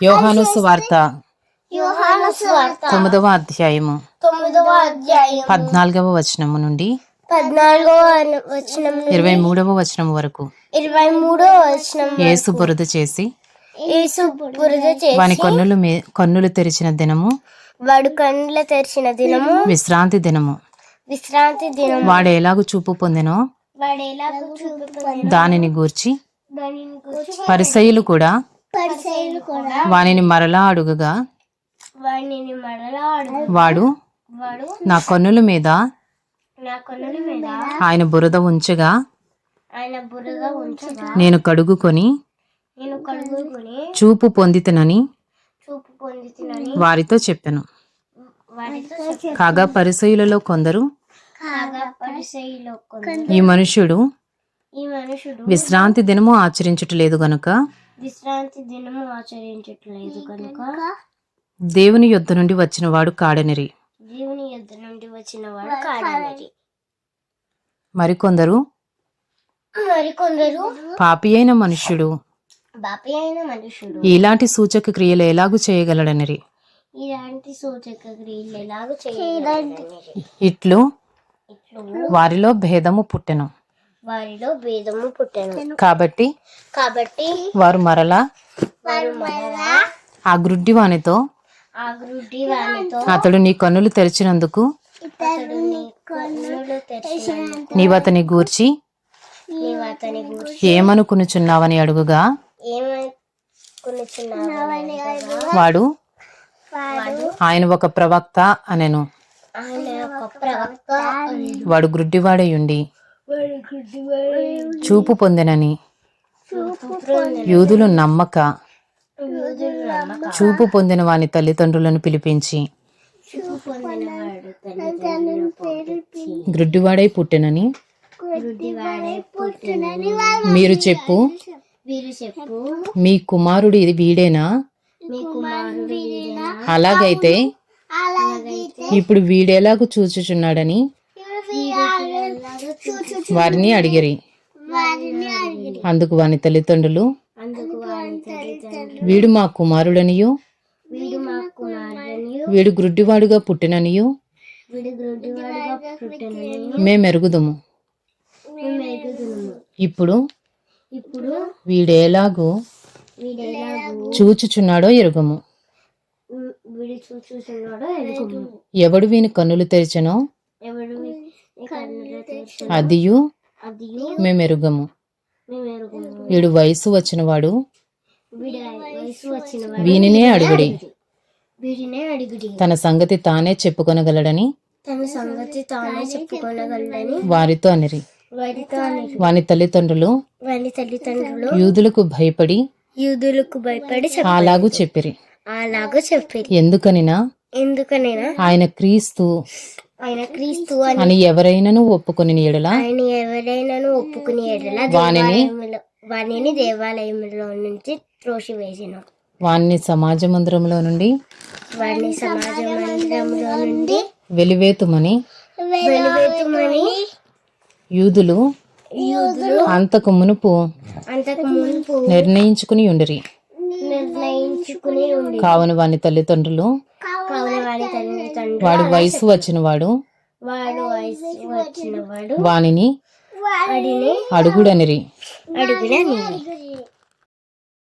యోహాను సువార్త తొమ్మిదవ అధ్యాయము. తొమ్మిదవ అధ్యాయం పద్నాలుగవ వచనము నుండి పద్నాలుగవ వచనం ఇరవై మూడవ వచనం వరకు ఇరవై మూడవ వచనం యేసు బురద చేసి యేసు బురద చేసి వాని కన్నులు కన్నులు తెరిచిన దినము వాడు కండ్ల తెరిచిన దినము విశ్రాంతి దినము. విశ్రాంతి దినం వాడు ఎలాగూ చూపు పొందెనో వాడు ఎలా చూపుతాడు దానిని గూర్చి పరిసయులు కూడా వానిని మరలా అడుగగా? వాడు నా కన్నుల మీద ఆయన బురద ఉంచగా? నేను కడుగుకొని చూపు పొందితనని వారితో చెప్పాను. కాగా పరిసయులలో కొందరు ఈ మనుషుడు విశ్రాంతి దినము ఆచరించుటలేదు గనుక? విశ్రాంతి దినము ఆచరించట్లేదు కనుక దేవుని యొద్ద నుండి వచ్చిన వాడు కాడనిరి. దేవుని యుద్ధ నుండి వచ్చిన వాడు కాడనరి. మరికొందరు? మరికొందరు? పాపి అయిన మనుష్యుడు. బాపి అయిన మనుషుడు ఇలాంటి సూచక క్రియలు ఎలాగూ చేయగలడనిరి? ఇలాంటి సూచక క్రియలు ఎలాగో ఇట్లు ఇట్లు వారిలో భేదము పుట్టెను. వారిలో భేదము పుట్టెను. కాబట్టి కాబట్టి వారు మరలా వారు మరలా ఆ గ్రుడ్డి వానితో ఆ గ్రుడ్డి వానితో అతడు నీ కన్నులు తెరిచినందుకు అతడు నీ కన్నులు తెరిచినందుకు నీవు అతని గూర్చి ఏమనుకునుచున్నావని అడుగుగా వాడు వాడు ఆయన ఒక ప్రవక్త అనెను. వాడు గ్రుడ్డివాడయుండి వాడు గుడ్డివాడు చూపు పొందినని. యూదులు నమ్మక. చూపు పొందిన వాని తల్లిదండ్రులను పిలిపించి గ్రుడ్డివాడై పుట్టెనని. పుట్టినని మీరు చెప్పు మీ కుమారుడు ఇది వీడేనా? అలాగైతే ఇప్పుడు వీడేలాగు చూచుచున్నాడని వారిని అడిగిరి. అందుకు వాని తల్లిదండ్రులు వీడు మా కుమారుడనియు వీడు గ్రుడ్డివాడుగా పుట్టిననియు మేమెరుగుదుము. ఇప్పుడు వీడేలాగు చూచుచున్నాడో ఎరుగుము. ఎవడు వీని కన్నులు తెరిచెనో ఎవడు ఈ కన్నుల తెరిచిన అదియు అది మేమెరుగము. వీడు వయసు వచ్చినవాడు వీనినే అడుగుడి. తన సంగతి తానే చెప్పుకొనగలడని తన సంగతి తానే చెప్పుకొనగలడని వారితో అనిరి. వాని తల్లిదండ్రులు వారి తల్లిదండ్రులు యూదులకు భయపడి యూదులకు భయపడి అలాగూ చెప్పిరి. అలాగో చెప్పారు. ఎందుకనినా? ఎందుకనైనా? ఆయన క్రీస్తు ఆయన క్రీస్తు అని అని ఎవరైనను ఒప్పుకొని ఎడల? ఆయన ఎవరైనాను ఒప్పుకుని ఎడల? వానిని? దేవాలయములో వానిని దేవాలయంలో నుంచి త్రోసివేసిన. వాణ్ణి సమాజ మందిరంలో నుండి? వాడిని సమాజ మందిరంలో నుండి వెలివేతుమని? వెలువెత్తుమని యూదులు అంతకు మునుపు అంతకు మునుపు నిర్ణయించుకుని ఉండిరి. నిర్ణయించుకుని కావున వాని తల్లిదండ్రులు వాడి వయసు వచ్చినవాడు. వాడు వయసు వచ్చిన వాడు వానిని వాడిని అడుగుడనిరి. అడుగున నీవి